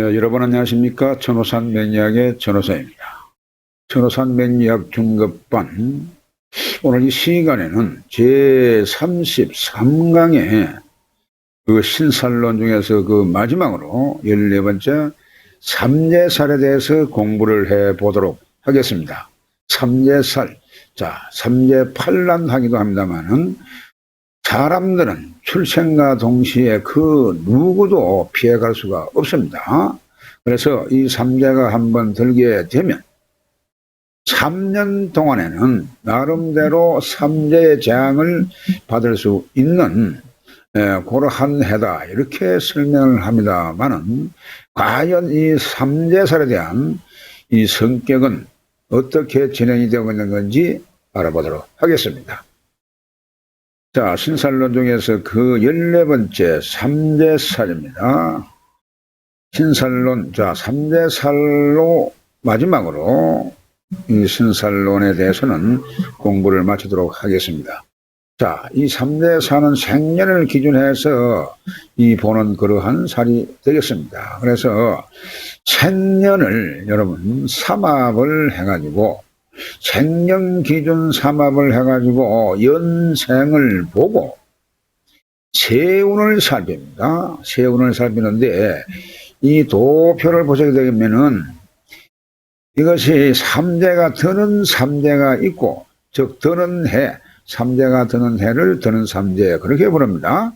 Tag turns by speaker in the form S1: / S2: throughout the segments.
S1: 네, 여러분 안녕하십니까? 천호산 맹리학의 천호사입니다. 천호산 맹리학 중급반 오늘 이 시간에는 제33강의 그 신살론 중에서 그 마지막으로 14번째 삼재살에 대해서 공부를 해 보도록 하겠습니다. 삼재살. 자, 삼재팔란하기도 합니다만은 사람들은 출생과 동시에 그 누구도 피해갈 수가 없습니다. 그래서 이 삼재가 한번 들게 되면 3년 동안에는 나름대로 삼재의 재앙을 받을 수 있는 에, 그러한 해다 이렇게 설명을 합니다만은 과연 이 삼재살에 대한 이 성격은 어떻게 진행이 되고 있는 건지 알아보도록 하겠습니다. 자, 신살론 중에서 그 14번째 삼재살입니다. 신살론, 자, 삼재살로 마지막으로 이 신살론에 대해서는 공부를 마치도록 하겠습니다. 자, 이 삼재살은 생년을 기준해서 이 보는 그러한 살이 되겠습니다. 그래서 생년을 여러분 삼합을 해가지고 생년 기준 삼합을 해가지고 연생을 보고 세운을 살핍니다. 세운을 살피는데 이 도표를 보시게 되면은 이것이 삼재가 드는 삼재가 있고 즉 드는 해 삼재가 드는 해를 드는 삼재 그렇게 부릅니다.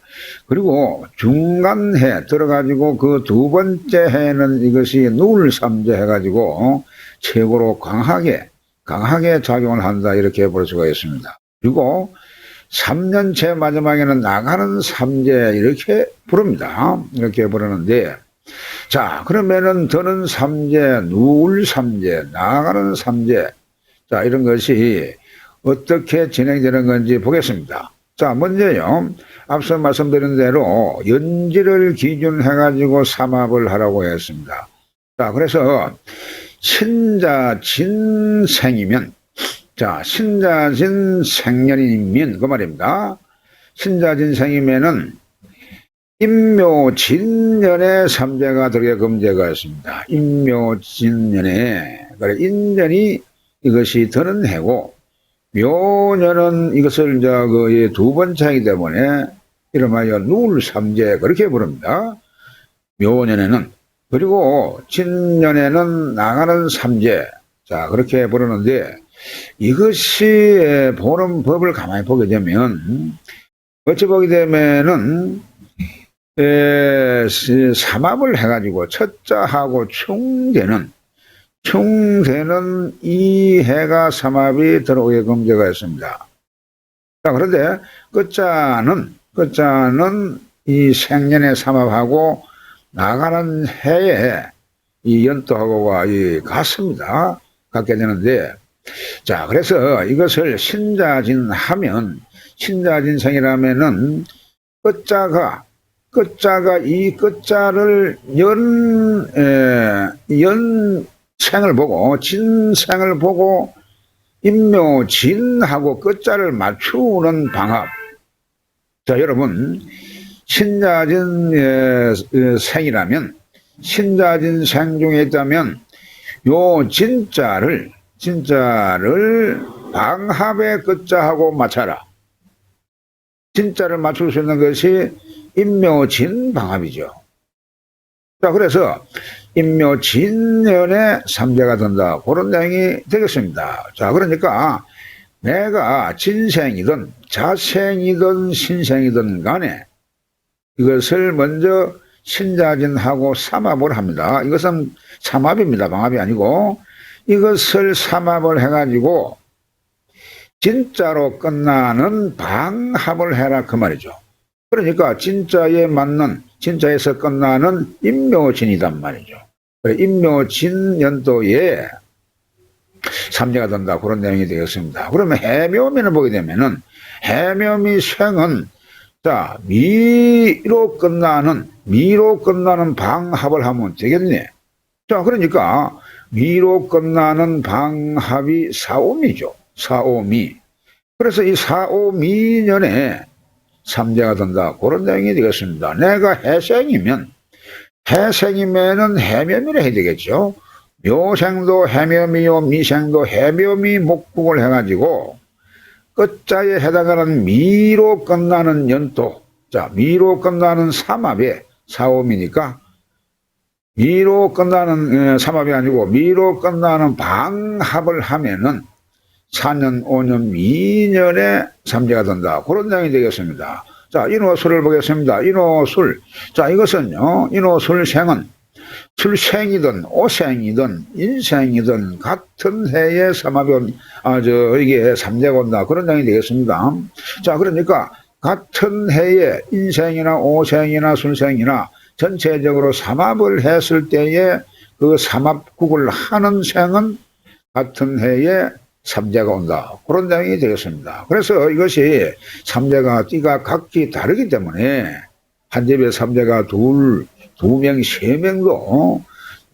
S1: 그리고 중간 해 들어가지고 그 두 번째 해는 이것이 누울 삼재 해가지고 최고로 강하게 강하게 작용을 한다 이렇게 볼 수가 있습니다. 그리고 3년째 마지막에는 나가는 삼재 이렇게 부릅니다. 이렇게 부르는데 자 그러면은 드는 삼재, 누울 삼재, 나가는 삼재 자 이런 것이 어떻게 진행되는 건지 보겠습니다. 자 먼저요 앞서 말씀드린 대로 연지를 기준해 가지고 삼합을 하라고 했습니다. 자 그래서 신자 진생이면 자 신자 진생년이면 그 말입니다. 신자 진생이면은 인묘진년에 삼재가 들게 금제가 있습니다. 인묘진년에 그래 인년이 이것이 드는 해고 묘년은 이것을 이제 그두 번째 하기 때문에 이름하여 누울 삼재 그렇게 부릅니다. 묘년에는 그리고 진년에는 나가는 삼재 자 그렇게 부르는데 이것이 보는 법을 가만히 보게 되면 어찌 보게 되면은 에, 삼합을 해가지고 첫자하고 충대는 충대는 이 해가 삼합이 들어오게 금제가 있습니다. 자 그런데 끝자는 끝자는 이 생년의 삼합하고 나가는 해에 이 연도하고가 이 같습니다. 같게 되는데 자 그래서 이것을 신자진하면 신자진생이라면은 끝자가 끝자가 이 끝자를 연, 에, 연생을 보고, 진생을 보고, 인묘진하고 끝자를 맞추는 방합. 자, 여러분, 신자진 에, 에, 생이라면, 신자진 생 중에 있다면, 요 진자를, 진자를 방합의 끝자하고 맞춰라. 진자를 맞출 수 있는 것이 인묘진 방합이죠. 자, 그래서 인묘진년에 삼재가 된다. 그런 내용이 되겠습니다. 자, 그러니까 내가 진생이든 자생이든 신생이든 간에 이것을 먼저 신자진하고 삼합을 합니다. 이것은 삼합입니다. 방합이 아니고 이것을 삼합을 해가지고 진짜로 끝나는 방합을 해라 그 말이죠. 그러니까 진짜에 맞는 진짜에서 끝나는 인묘진이단 말이죠. 인묘진 연도에 삼재가 된다 그런 내용이 되겠습니다. 그러면 해묘미를 보게 되면은 해묘미 생은 자 미로 끝나는 미로 끝나는 방합을 하면 되겠네. 자 그러니까 미로 끝나는 방합이 사오미죠. 사오미. 그래서 이 사오미년에 삼재가 된다. 그런 내용이 되겠습니다. 내가 해생이면 해생이면은 해묘미를 해야 되겠죠. 묘생도 해묘미요, 미생도 해묘미 목국을 해가지고 끝자에 해당하는 미로 끝나는 연도, 자, 미로 끝나는 삼합에 사옴이니까 미로 끝나는 에, 삼합이 아니고 미로 끝나는 방합을 하면은 4년, 5년, 2년에 삼재가 된다. 그런 장이 되겠습니다. 자, 인호술을 보겠습니다. 인호술. 자, 이것은요, 인호술 생은 술생이든 오생이든 인생이든 같은 해에 삼합이 온, 아, 저, 이게 삼재가 온다. 그런 장이 되겠습니다. 자, 그러니까 같은 해에 인생이나 오생이나 술생이나 전체적으로 삼합을 했을 때에 그 삼합국을 하는 생은 같은 해에 삼재가 온다. 그런 장이 되겠습니다. 그래서 이것이 삼재가 띠가 각기 다르기 때문에 한 집에 삼재가 둘, 두 명, 세 명도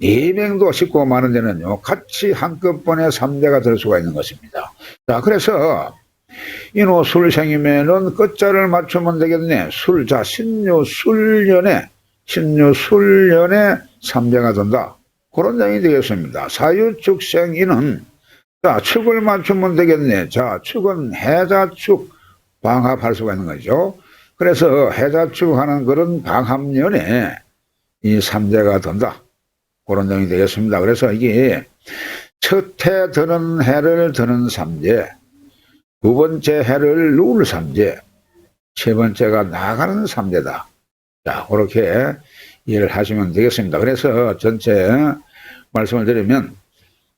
S1: 네 명도 쉽고 많은 데는요 같이 한꺼번에 삼재가 될 수가 있는 것입니다. 자, 그래서 인호 술생이면은 끝자를 맞추면 되겠네. 술, 자, 신유 술년에 신유 술년에 삼재가 된다. 그런 장이 되겠습니다. 사유축생이는 자, 축을 맞추면 되겠네. 자, 축은 해자축 방합할 수가 있는 거죠. 그래서 해자축 하는 그런 방합년에 이 삼재가 된다. 그런 점이 되겠습니다. 그래서 이게 첫 해 드는 해를 드는 삼재, 두 번째 해를 누울 삼재, 세 번째가 나가는 삼재다. 자, 그렇게 이해를 하시면 되겠습니다. 그래서 전체 말씀을 드리면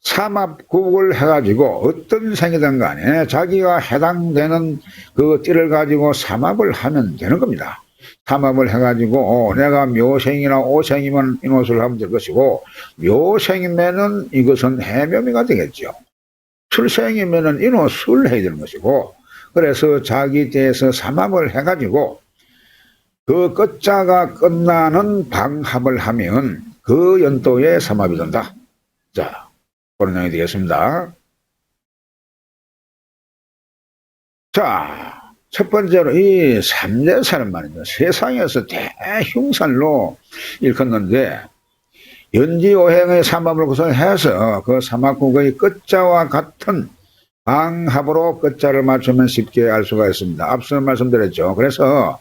S1: 삼합국을 해가지고 어떤 생이든 간에 자기가 해당되는 그 띠를 가지고 삼합을 하면 되는 겁니다. 삼합을 해가지고 어, 내가 묘생이나 오생이면 인옷을 하면 될 것이고 묘생이면은 이것은 해묘미가 되겠죠. 술생이면은 인옷을 해야 되는 것이고 그래서 자기 띠에서 삼합을 해가지고 그 끝자가 끝나는 방합을 하면 그 연도에 삼합이 된다. 자, 그런 내용이 되겠습니다. 자, 첫 번째로 이 삼재살은 말이죠. 세상에서 대흉살로 일컫는데 연지오행의 삼합을 구성해서 그 삼합국의 끝자와 같은 방합으로 끝자를 맞추면 쉽게 알 수가 있습니다. 앞서 말씀드렸죠. 그래서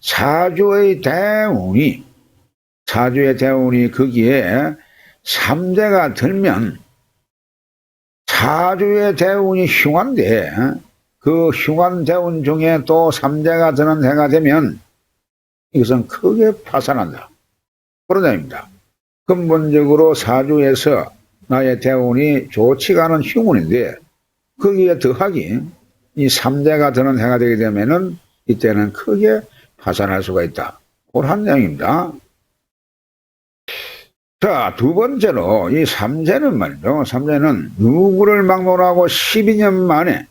S1: 사주의 대운이 사주의 대운이 거기에 삼재가 들면 사주의 대운이 흉한데 그 흉한 대운 중에 또 삼재가 드는 해가 되면 이것은 크게 파산한다. 그런 점입니다. 근본적으로 사주에서 나의 대운이 좋지가 않은 흉운인데 거기에 더하기 이 삼재가 드는 해가 되게 되면은 이때는 크게 파산할 수가 있다. 그런 내용입니다. 자, 두 번째로 이 삼재는 말이죠. 삼재는 누구를 막론하고 12년 만에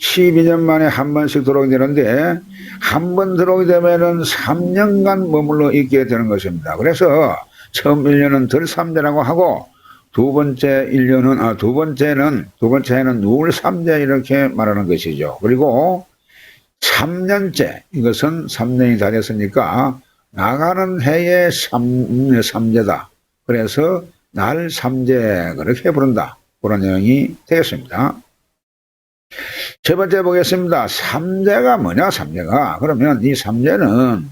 S1: 12년 만에 한 번씩 들어오게 되는데 한 번 들어오게 되면은 3년간 머물러 있게 되는 것입니다. 그래서 처음 1년은 덜 삼재라고 하고 두 번째 1년은 아 두 번째는 두 번째는 누울 삼재 이렇게 말하는 것이죠. 그리고 3년째 이것은 3년이 다 됐으니까 나가는 해에 삼, 삼재다. 그래서 날 삼재 그렇게 부른다. 그런 내용이 되겠습니다. 세 번째 보겠습니다. 삼재가 뭐냐, 삼재가. 그러면 이 삼재는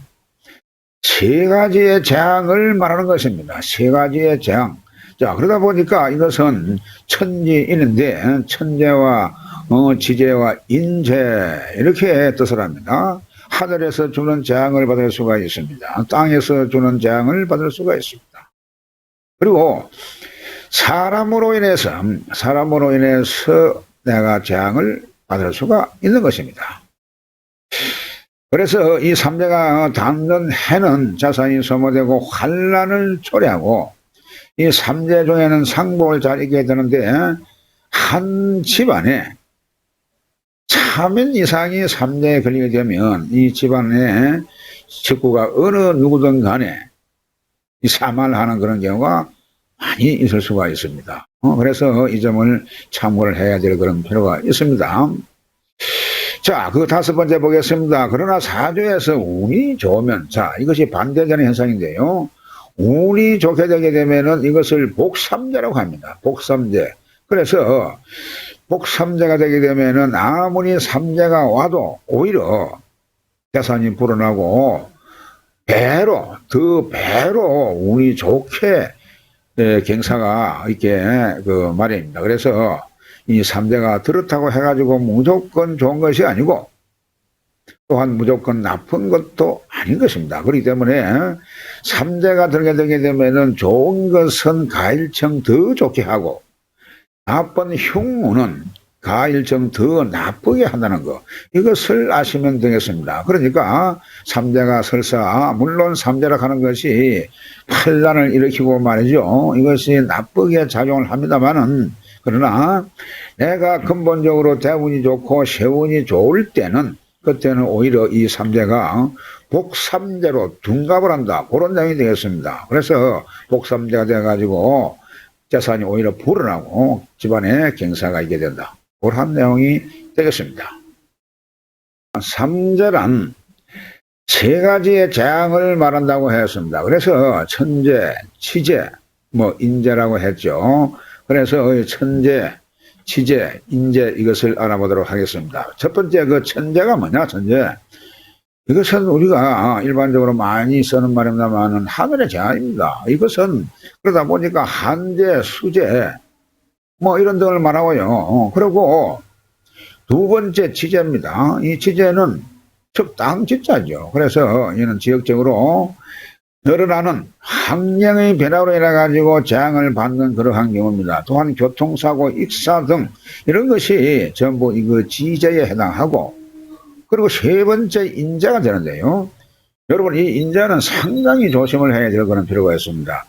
S1: 세 가지의 재앙을 말하는 것입니다. 세 가지의 재앙. 자, 그러다 보니까 이것은 천지인인데, 천재와 어, 지재와 인재, 이렇게 뜻을 합니다. 하늘에서 주는 재앙을 받을 수가 있습니다. 땅에서 주는 재앙을 받을 수가 있습니다. 그리고 사람으로 인해서 사람으로 인해서 내가 재앙을 받을 수가 있는 것입니다. 그래서 이 삼재가 닿는 해는 자산이 소모되고 환란을 초래하고 이 삼재 중에는 상복을 잘 이게 되는데 한 집안에 3인 이상이 삼재에 걸리게 되면 이 집안의 식구가 어느 누구든 간에 이 사말하는 그런 경우가 많이 있을 수가 있습니다. 어, 그래서 이 점을 참고를 해야 될 그런 필요가 있습니다. 자, 그 다섯 번째 보겠습니다. 그러나 사주에서 운이 좋으면, 자, 이것이 반대되는 현상인데요. 운이 좋게 되게 되면은 이것을 복삼재라고 합니다. 복삼재. 그래서 복삼재가 되게 되면은 아무리 삼재가 와도 오히려 재산이 불어나고 배로 더 배로 운이 좋게 예, 경사가 이렇게 그 말입니다. 그래서 이 삼재가 들었다고 해가지고 무조건 좋은 것이 아니고 또한 무조건 나쁜 것도 아닌 것입니다. 그렇기 때문에 삼재가 들게 되게 되면은 좋은 것은 가일청 더 좋게 하고 나쁜 흉우는 가일청 더 나쁘게 한다는 거 이것을 아시면 되겠습니다. 그러니까 삼재가 설사 물론 삼재라 하는 것이 환란을 일으키고 말이죠. 이것이 나쁘게 작용을 합니다만은 그러나 내가 근본적으로 대운이 좋고 세운이 좋을 때는 그때는 오히려 이 삼재가 복삼재로 둔갑을 한다. 그런 내용이 되겠습니다. 그래서 복삼재가 돼가지고 재산이 오히려 불어나고 집안에 경사가 있게 된다. 그런 내용이 되겠습니다. 삼재란 세 가지의 재앙을 말한다고 했습니다. 그래서 천재, 치재, 뭐 인재라고 했죠. 그래서 천재, 치재, 인재 이것을 알아보도록 하겠습니다. 첫 번째 그 천재가 뭐냐? 천재. 이것은 우리가 일반적으로 많이 쓰는 말입니다만은 하늘의 재앙입니다. 이것은 그러다 보니까 한재, 수재, 뭐 이런 등을 말하고요. 어, 그리고 두 번째 지제입니다. 이 지제는 즉 땅지자죠. 그래서 이는 지역적으로 늘어나는 환경의 변화로 인해 가지고 재앙을 받는 그러한 경우입니다. 또한 교통사고, 익사 등 이런 것이 전부 이거 지제에 해당하고 그리고 세 번째 인자가 되는데요. 여러분 이 인자는 상당히 조심을 해야 될 그런 필요가 있습니다.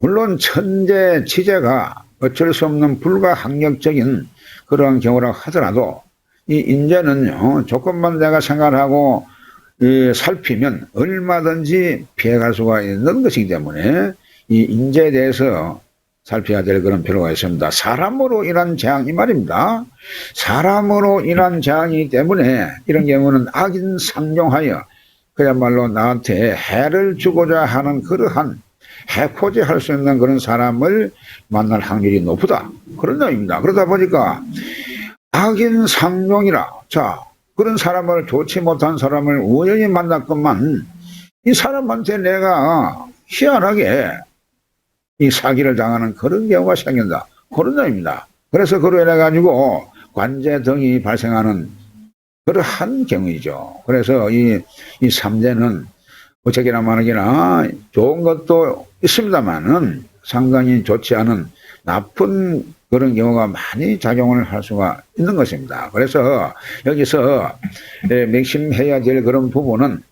S1: 물론 천재 치재가 어쩔 수 없는 불가항력적인 그런 경우라 하더라도 이 인재는요 조금만 내가 생각하고 이 살피면 얼마든지 피해갈 수가 있는 것이기 때문에 이 인재에 대해서 살펴야 될 그런 필요가 있습니다. 사람으로 인한 재앙이 말입니다. 사람으로 인한 재앙이기 때문에 이런 경우는 악인 상종하여 그야말로 나한테 해를 주고자 하는 그러한 해코지 할 수 있는 그런 사람을 만날 확률이 높다. 그런 점입니다. 그러다 보니까 악인 상종이라. 자, 그런 사람을 좋지 못한 사람을 우연히 만났건만 이 사람한테 내가 희한하게 이 사기를 당하는 그런 경우가 생긴다. 그런 점입니다. 그래서 그로 인해 가지고 관제 등이 발생하는 그러한 경우이죠. 그래서 이, 이 삼재는 어떻게나 말하기나 좋은 것도 있습니다만은 상당히 좋지 않은 나쁜 그런 경우가 많이 작용을 할 수가 있는 것입니다. 그래서 여기서 예, 맥심해야 될 그런 부분은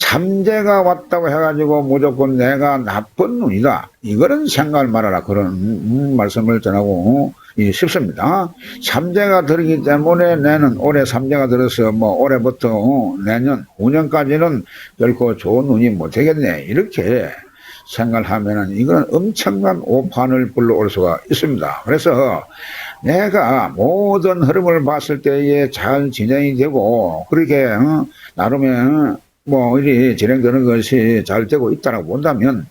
S1: 삼재가 왔다고 해가지고 무조건 내가 나쁜 놈이다. 이거는 생각을 말아라. 그런 음, 말씀을 전하고 이 싶습니다. 삼재가 들기 때문에 내는 올해 삼재가 들어서 뭐 올해부터 내년 5년까지는 결코 좋은 운이 못 되겠네. 이렇게 생각을 하면은 이거는 엄청난 오판을 불러올 수가 있습니다. 그래서 내가 모든 흐름을 봤을 때에 잘 진행이 되고 그렇게 어, 나름의 뭐 이리 진행되는 것이 잘 되고 있다고 본다면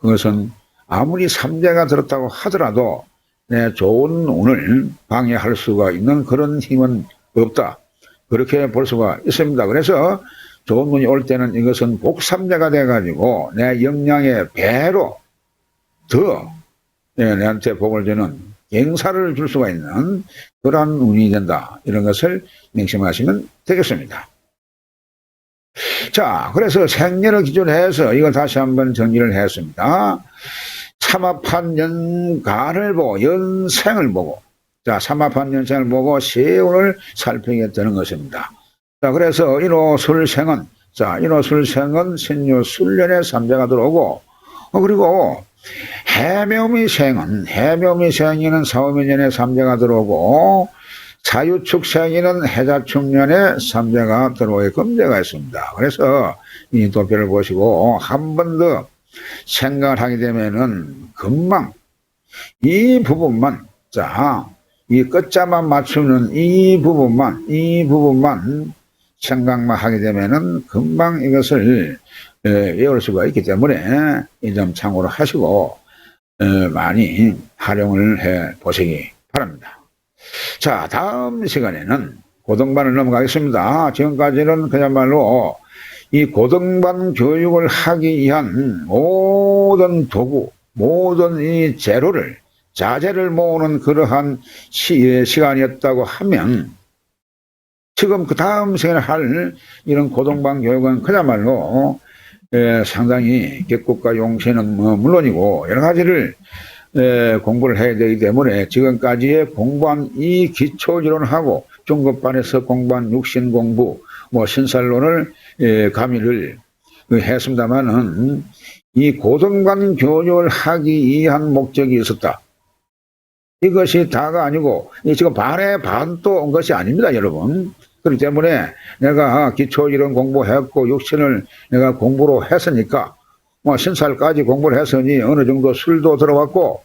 S1: 그것은 아무리 삼재가 들었다고 하더라도 내 좋은 운을 방해할 수가 있는 그런 힘은 없다. 그렇게 볼 수가 있습니다. 그래서 좋은 운이 올 때는 이것은 복삼재가 돼가지고 내 역량의 배로 더 예, 내한테 복을 주는 경사를 줄 수가 있는 그러한 운이 된다. 이런 것을 명심하시면 되겠습니다. 자, 그래서 생년을 기준으로 해서 이걸 다시 한번 정리를 했습니다. 삼합한 연간을 보고 연생을 보고 자 삼합한 연생을 보고 세운을 살피게 되는 것입니다. 자 그래서 인호술생은 자 인호술생은 신유 술년의 삼재가 들어오고 어, 그리고 해묘미 생은 해묘미생이는 사오미년의 삼재가 들어오고 사유축생이는 해자축년의 삼재가 들어오게끔 되어 있습니다. 그래서 이 도표를 보시고 한 번 더 생각을 하게 되면은 금방 이 부분만 자, 이 끝자만 맞추는 이 부분만 이 부분만 생각만 하게 되면은 금방 이것을 에, 외울 수가 있기 때문에 이 점 참고로 하시고 에, 많이 활용을 해 보시기 바랍니다. 자, 다음 시간에는 고등반을 넘어가겠습니다. 지금까지는 그야말로 이 고등반 교육을 하기 위한 모든 도구, 모든 이 재료를, 자재를 모으는 그러한 시, 시간이었다고 하면 지금 그 다음 시간에 할 이런 고등반 교육은 그야말로 에, 상당히 객국과 용신은 뭐 물론이고 여러 가지를 에, 공부를 해야 되기 때문에 지금까지의 공부한 이 기초이론하고 중급반에서 공부한 육신 공부, 뭐 신살론을 에, 가미를 그 했습니다만은 이 고등반 교육을 하기 위한 목적이 있었다. 이것이 다가 아니고 이 지금 반의 반도 온 것이 아닙니다, 여러분. 그렇기 때문에 내가 기초 이론 공부했고 육신을 내가 공부로 했으니까 뭐 신살까지 공부를 했으니 어느 정도 술도 들어왔고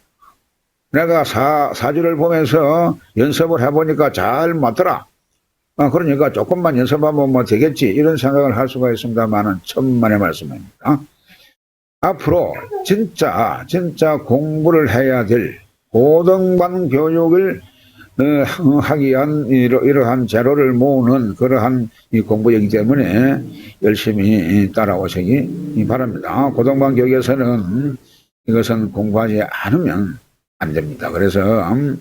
S1: 내가 사, 사주를 보면서 연습을 해보니까 잘 맞더라. 아, 그러니까 조금만 연습하면 뭐 되겠지. 이런 생각을 할 수가 있습니다만은 천만의 말씀입니다. 앞으로 진짜, 진짜 공부를 해야 될 고등반 교육을 어, 하기 위한 이러, 이러한 재료를 모으는 그러한 이 공부이기 때문에 열심히 따라오시기 바랍니다. 고등반 교육에서는 이것은 공부하지 않으면 안 됩니다. 그래서 음,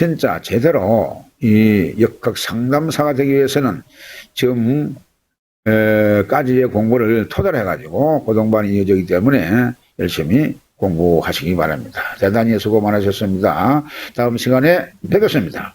S1: 진짜 제대로 이 역학 상담사가 되기 위해서는 지금 에, 까지의 공부를 토대로 해가지고 고등반이 이어지기 때문에 열심히 공부하시기 바랍니다. 대단히 수고 많으셨습니다. 다음 시간에 뵙겠습니다.